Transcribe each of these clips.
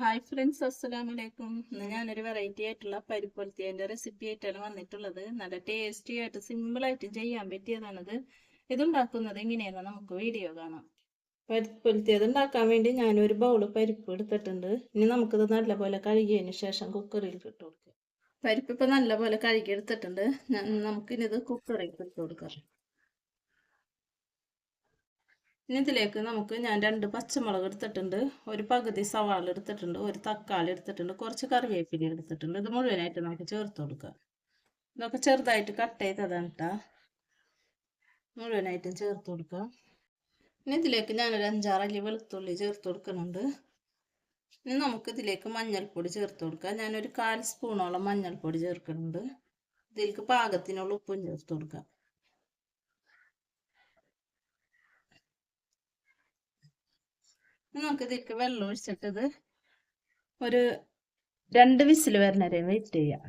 Hi friends അസ്സലാമു അലൈക്കും ഇന്ന് ഞാനൊരു വെറൈറ്റി ആയിട്ടുള്ള പരിപ്പൊലത്തിയതിന്റെ റെസിപ്പി ആയിട്ടാണ് വന്നിട്ടുള്ളത്. നല്ല ടേസ്റ്റി ആയിട്ട് സിമ്പിളായിട്ട് ചെയ്യാൻ പറ്റിയതാണിത്. ഇതുണ്ടാക്കുന്നത് എങ്ങനെയാണെന്ന് നമുക്ക് വീഡിയോ കാണാം. പരിപ്പൊലത്തിയത് ഉണ്ടാക്കാൻ വേണ്ടി ഞാനൊരു ബൗൾ പരിപ്പ് എടുത്തിട്ടുണ്ട്. ഇനി നമുക്കിത് നല്ലപോലെ കഴുകിയതിന് ശേഷം കുക്കറിൽ ഇട്ട് കൊടുക്കാം. പരിപ്പ് ഇപ്പം നല്ലപോലെ കഴുകി എടുത്തിട്ടുണ്ട് ഞാൻ നമുക്കിനിത് കുക്കറിൽ ഇട്ട് കൊടുക്കാം. ഇനി ഇതിലേക്ക് നമുക്ക് ഞാൻ രണ്ട് പച്ചമുളക് എടുത്തിട്ടുണ്ട്. ഒരു പകുതി സവാള എടുത്തിട്ടുണ്ട്. ഒരു തക്കാളി എടുത്തിട്ടുണ്ട്. കുറച്ച് കറിവേപ്പില എടുത്തിട്ടുണ്ട്. ഇത് മുഴുവനായിട്ട് നമുക്ക് ചേർത്ത് കൊടുക്കാം. ഇതൊക്കെ ചെറുതായിട്ട് കട്ട് ചെയ്തതാണ് കേട്ടോ മുഴുവനായിട്ടും ചേർത്ത് കൊടുക്കുക ഇനി ഇതിലേക്ക് ഞാനൊരു അഞ്ചാറല്ലി വെളുത്തുള്ളി ചേർത്ത് കൊടുക്കുന്നുണ്ട്. ഇനി നമുക്ക് ഇതിലേക്ക് മഞ്ഞൾപ്പൊടി ചേർത്ത് കൊടുക്കുക ഞാനൊരു കാൽ സ്പൂണോളം മഞ്ഞൾപ്പൊടി ചേർക്കുന്നുണ്ട്. ഇതിലേക്ക് പാകത്തിനുള്ള ഉപ്പും ചേർത്ത് കൊടുക്കാം. നമുക്ക് ഇതിലേക്ക് വെള്ളം ഒഴിച്ചിട്ടത് ഒരു രണ്ട് വിസിൽ വരെ വെയിറ്റ് ചെയ്യാം.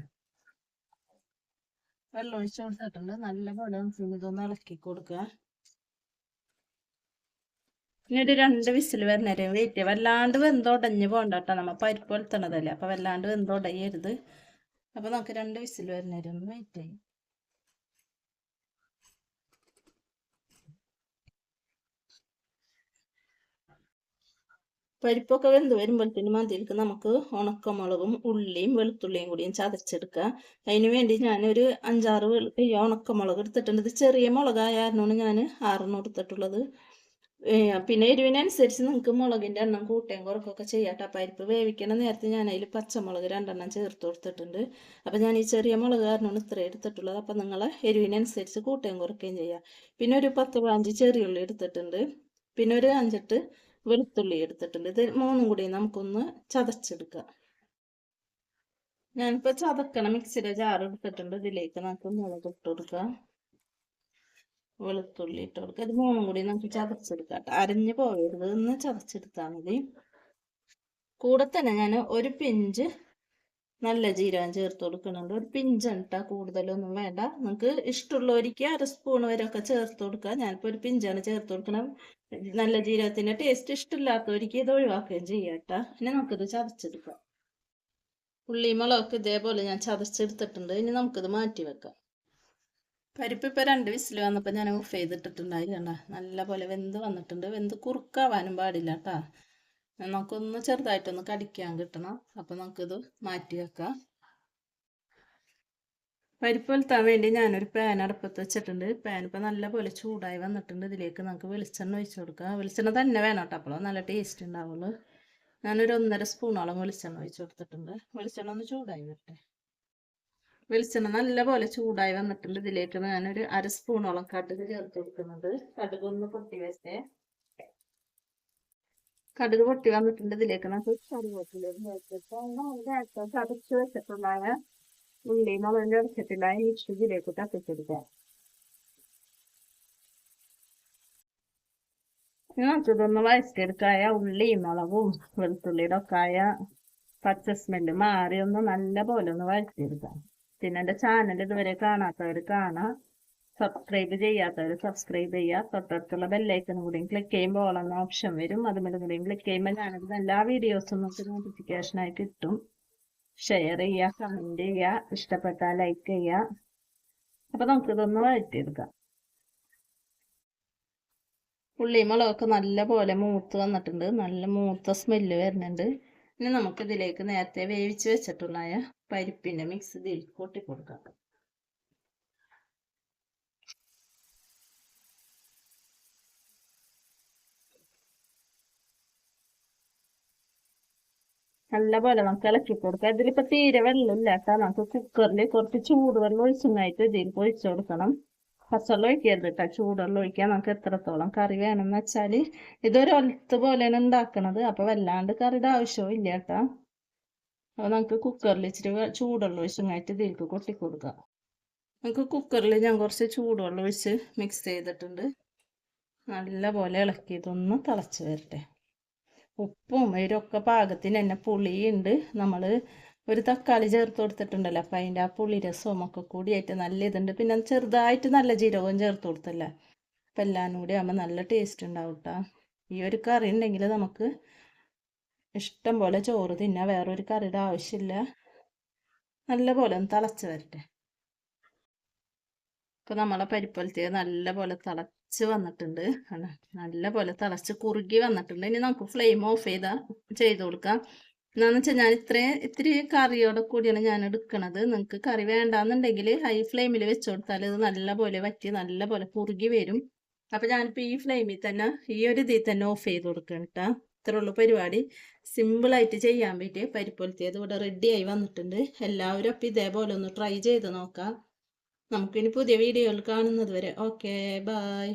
വെള്ളം ഒഴിച്ച് കൊടുത്തിട്ടുണ്ട്. നല്ലപോലെ നമുക്ക് ഇതൊന്ന് ഇളക്കി കൊടുക്കുക പിന്നെ ഒരു രണ്ട് വിസിൽ വരെ വെയിറ്റ് ചെയ്യാം. വല്ലാണ്ട് വെന്തുടഞ്ഞ് പോകണ്ട കേട്ടോ നമ്മൾ പരിപ്പ് വളർത്തണതല്ലേ അപ്പം വല്ലാണ്ട് വെന്തുടയരുത് അപ്പം നമുക്ക് രണ്ട് വിസിൽ വരുന്ന വരെ ഒന്ന് വെയിറ്റ് ചെയ്യാം. പരിപ്പൊക്കെ വെന്ത് വരുമ്പോഴത്തേനും അതിലേക്ക് നമുക്ക് ഉണക്കമുളകും ഉള്ളിയും വെളുത്തുള്ളിയും കൂടിയും ചതച്ചെടുക്കാം അതിന് വേണ്ടി ഞാനൊരു അഞ്ചാറ് ഉണക്കമുളക് എടുത്തിട്ടുണ്ട്. ഇത് ചെറിയ മുളകായിരുന്നു ഞാൻ ആറെണ്ണം എടുത്തിട്ടുള്ളത്. പിന്നെ എരിവിനനുസരിച്ച് നിങ്ങൾക്ക് മുളകിന്റെ എണ്ണം കൂട്ടുകയും കുറക്കൊക്കെ ചെയ്യാട്ടോ അരിപ്പ് വേവിക്കണ നേരത്തെ ഞാൻ അതിൽ പച്ചമുളക് രണ്ടെണ്ണം ചേർത്ത് കൊടുത്തിട്ടുണ്ട്. അപ്പം ഞാൻ ഈ ചെറിയ മുളക് കാരണമാണ് ഇത്ര എടുത്തിട്ടുള്ളത്. അപ്പം നിങ്ങൾ എരിവിനനുസരിച്ച് കൂട്ടുകയും കുറയ്ക്കുകയും ചെയ്യാം. പിന്നെ ഒരു പത്ത് പതിനഞ്ച് ചെറിയുള്ളി എടുത്തിട്ടുണ്ട്. പിന്നെ ഒരു അഞ്ചെട്ട് വെളുത്തുള്ളി എടുത്തിട്ടുണ്ട്. ഇത് മൂന്നും കൂടി നമുക്കൊന്ന് ചതച്ചെടുക്കാം. ഞാനിപ്പോൾ ചതക്കണ മിക്സിയുടെ ജാർ എടുത്തിട്ടുണ്ട്. ഇതിലേക്ക് നമുക്ക് മുളക് ഇട്ട് കൊടുക്കാം. വെളുത്തുള്ളി ഇട്ട് കൊടുക്കുക ഇത് മൂന്നും കൂടി നമുക്ക് ചതച്ചെടുക്കാം അരഞ്ഞു പോകരുത് ഒന്ന് ചതച്ചെടുത്താൽ മതി. കൂടെ തന്നെ ഞാൻ ഒരു പിഞ്ച് നല്ല ജീരകം ചേർത്ത് കൊടുക്കുന്നുണ്ട്. ഒരു പിഞ്ചാണ് കേട്ടോ കൂടുതലൊന്നും വേണ്ട. നിങ്ങൾക്ക് ഇഷ്ടമുള്ളവർക്ക് അര സ്പൂൺ വരെ ഒക്കെ ചേർത്ത് കൊടുക്കുക ഞാനിപ്പോൾ ഒരു പിഞ്ചാണ് ചേർത്ത് കൊടുക്കണം നല്ല ജീരകത്തിന്റെ ടേസ്റ്റ് ഇഷ്ടമില്ലാത്തവർക്ക് ഇത് ഒഴിവാക്കുകയും ചെയ്യാം കേട്ടോ ഇനി നമുക്കിത് ചതച്ചെടുക്കാം. ഉള്ളി മുളകൊക്കെ ഇതേപോലെ ഞാൻ ചതച്ചെടുത്തിട്ടുണ്ട്. ഇനി നമുക്കിത് മാറ്റി വെക്കാം. പരിപ്പ് ഇപ്പം രണ്ട് വിസിൽ വന്നപ്പോൾ ഞാൻ ഓഫ് ചെയ്തിട്ടിട്ടുണ്ടായി കണ്ട നല്ല പോലെ വെന്ത് വന്നിട്ടുണ്ട്. വെന്ത് കുറുക്കാവാനും പാടില്ല കേട്ടോ നമുക്കൊന്ന് ചെറുതായിട്ടൊന്ന് കടിക്കാൻ കിട്ടണം. അപ്പം നമുക്കിത് മാറ്റി വെക്കാം. പരിപ്പ് വെളുത്താൻ വേണ്ടി ഞാനൊരു പാൻ അടുപ്പത്ത് വെച്ചിട്ടുണ്ട്. പാൻ ഇപ്പം നല്ലപോലെ ചൂടായി വന്നിട്ടുണ്ട്. ഇതിലേക്ക് നമുക്ക് വെളിച്ചെണ്ണ ഒഴിച്ച് കൊടുക്കാം. വെളിച്ചെണ്ണ തന്നെ വേണം കേട്ടോ. അപ്പോൾ നല്ല ടേസ്റ്റ് ഉണ്ടാവുള്ളൂ. ഞാനൊരു ഒന്നര സ്പൂണോളം വെളിച്ചെണ്ണ ഒഴിച്ച് കൊടുത്തിട്ടുണ്ട്. വെളിച്ചെണ്ണ ഒന്ന് ചൂടായി വരട്ടെ. വെളിച്ചെണ്ണ നല്ല പോലെ ചൂടായി വന്നിട്ടുണ്ട്. ഇതിലേക്ക് ഞാനൊരു അര സ്പൂണോളം കടുക് ചേർത്ത് കൊടുക്കുന്നത് കടുക് ഒന്ന് പൊട്ടി വെച്ചേ കടുക് പൊട്ടി വന്നിട്ടുണ്ട് ഇതിലേക്ക്. നമുക്ക് കടുക് ചതച്ച് വെച്ചിട്ടുണ്ടായ ഉള്ളി മുളകിന്റെ അടച്ചിട്ടുണ്ടായ മിക്സ് ഇതിലേക്ക് തട്ടിച്ചെടുക്കാം നമുക്കിതൊന്ന് വയസ്സെടുക്കായ ഉള്ളിയും മുളകും വെളുത്തുള്ളിയുടെ ഒക്കെ ആയ പച്ചസ്മെന്റ് മാറി ഒന്ന് നല്ല പോലെ ഒന്ന് വഴറ്റിയെടുക്കാം പിന്നെ എന്റെ ചാനൽ ഇതുവരെ കാണാത്തവർ കാണാം. സബ്സ്ക്രൈബ് ചെയ്യാത്തവർ സബ്സ്ക്രൈബ് ചെയ്യുക. തൊട്ടടുത്തുള്ള ബെല്ലൈക്കനും കൂടിയും ക്ലിക്ക് ചെയ്യുമ്പോൾ ഓളെന്ന ഓപ്ഷൻ വരും. അതുപോലെ കൂടിയും ക്ലിക്ക് ചെയ്യുമ്പോൾ ഞാനത് എല്ലാ വീഡിയോസും നമുക്ക് നോട്ടിഫിക്കേഷനായി കിട്ടും. ഷെയർ ചെയ്യുക കമന്റ് ചെയ്യുക ഇഷ്ടപ്പെട്ടാൽ ലൈക്ക് ചെയ്യുക. അപ്പോൾ നമുക്കിതൊന്ന് വഴറ്റിയെടുക്കാം. ഉള്ളി മുളകൊക്കെ നല്ല പോലെ മൂത്ത് വന്നിട്ടുണ്ട്. നല്ല മൂത്ത സ്മെല്ല് വരുന്നുണ്ട്. ഇനി നമുക്കിതിലേക്ക് നേരത്തെ വേവിച്ച് വെച്ചിട്ടുള്ള പരിപ്പിന്റെ മിക്സ് ഇതിൽ കൂട്ടി കൊടുക്കാം നല്ല പോലെ നമുക്ക് ഇളക്കി കൊടുക്കാം ഇതിലിപ്പോൾ തീരെ വെള്ളമില്ല. കേട്ടോ നമുക്ക് കുക്കറിൽ കുറച്ച് ചൂടുവെള്ളം ഒഴിച്ചതായിട്ട് ഇതിൽ ഒഴിച്ചു കൊടുക്കണം. പച്ചവെള്ളം ഒഴിക്കരുത് കേട്ടോ ചൂടുവെള്ളം ഒഴിക്കാൻ നമുക്ക് എത്രത്തോളം കറി വേണമെന്ന് വെച്ചാൽ ഇതൊരു ഒലത്ത് പോലെയാണ് ഉണ്ടാക്കണത്. അപ്പോൾ വല്ലാണ്ട് കറിയുടെ ആവശ്യവും ഇല്ല കേട്ടോ അപ്പോൾ നമുക്ക് കുക്കറിൽ ഇച്ചിരി ചൂടുവെള്ളം ഒഴിച്ചതായിട്ട് ഇതിലേക്ക് കൊട്ടി കൊടുക്കാം നമുക്ക് കുക്കറിൽ ഞാൻ കുറച്ച് ചൂടുവെള്ളം ഒഴിച്ച് മിക്സ് ചെയ്തിട്ടുണ്ട്. നല്ല പോലെ ഇളക്കി ഇതൊന്ന് തിളച്ച് വരട്ടെ. ഉപ്പും ഇവരൊക്കെ പാകത്തിന് തന്നെ പുളിയുണ്ട്. നമ്മൾ ഒരു തക്കാളി ചേർത്ത് കൊടുത്തിട്ടുണ്ടല്ലോ. അപ്പം അതിന്റെ ആ പുളി രസവും ഒക്കെ കൂടിയായിട്ട് നല്ല ഇതുണ്ട്. പിന്നെ ചെറുതായിട്ട് നല്ല ജീരകവും ചേർത്ത് കൊടുത്തല്ലേ? അപ്പം എല്ലാം കൂടി ആകുമ്പോൾ നല്ല ടേസ്റ്റ് ഉണ്ടാവും കേട്ടോ ഈ ഒരു കറി ഉണ്ടെങ്കിൽ നമുക്ക് ഇഷ്ടം പോലെ ചോറ് തിന്നാം വേറൊരു കറിയുടെ ആവശ്യമില്ല. നല്ല പോലെ ഒന്ന് തിളച്ച് വരട്ടെ. ഇപ്പൊ നമ്മളെ പരിപ്പൊലത്തിയ നല്ല പോലെ തിളച്ച് വന്നിട്ടുണ്ട്? നല്ല പോലെ തിളച്ച് കുറുകി വന്നിട്ടുണ്ട്. ഇനി നമുക്ക് ഫ്ലെയിം ഓഫ് ചെയ്താ ചെയ്ത് കൊടുക്കാം. എന്നാന്ന് വെച്ചാൽ ഞാൻ ഇത്രയും ഇത്തിരി കറിയോടെ കൂടിയാണ് ഞാൻ എടുക്കണത്. നിങ്ങൾക്ക് കറി വേണ്ടാന്നുണ്ടെങ്കിൽ ഹൈ ഫ്ലെയിമിൽ വെച്ച് കൊടുത്താൽ ഇത് നല്ല പോലെ വറ്റി നല്ല പോലെ കുറുകി വരും. അപ്പൊ ഞാനിപ്പോ ഈ ഫ്ലെയിമിൽ തന്നെ ഈ ഒരു ഇതിൽ തന്നെ ഓഫ് ചെയ്ത് കൊടുക്കണം കേട്ടോ ഇത്രേ ഉള്ളൂ പരിപാടി. സിമ്പിൾ ആയിട്ട് ചെയ്യാൻ പറ്റിയ പരിപ്പൊലത്തിയത് ഇവിടെ റെഡി ആയി വന്നിട്ടുണ്ട്. എല്ലാവരും അപ്പം ഇതേപോലെ ഒന്ന് ട്രൈ ചെയ്ത് നോക്കാം. നമുക്കിനി പുതിയ വീഡിയോയിൽ കാണുന്നത് വരെ. Okay bye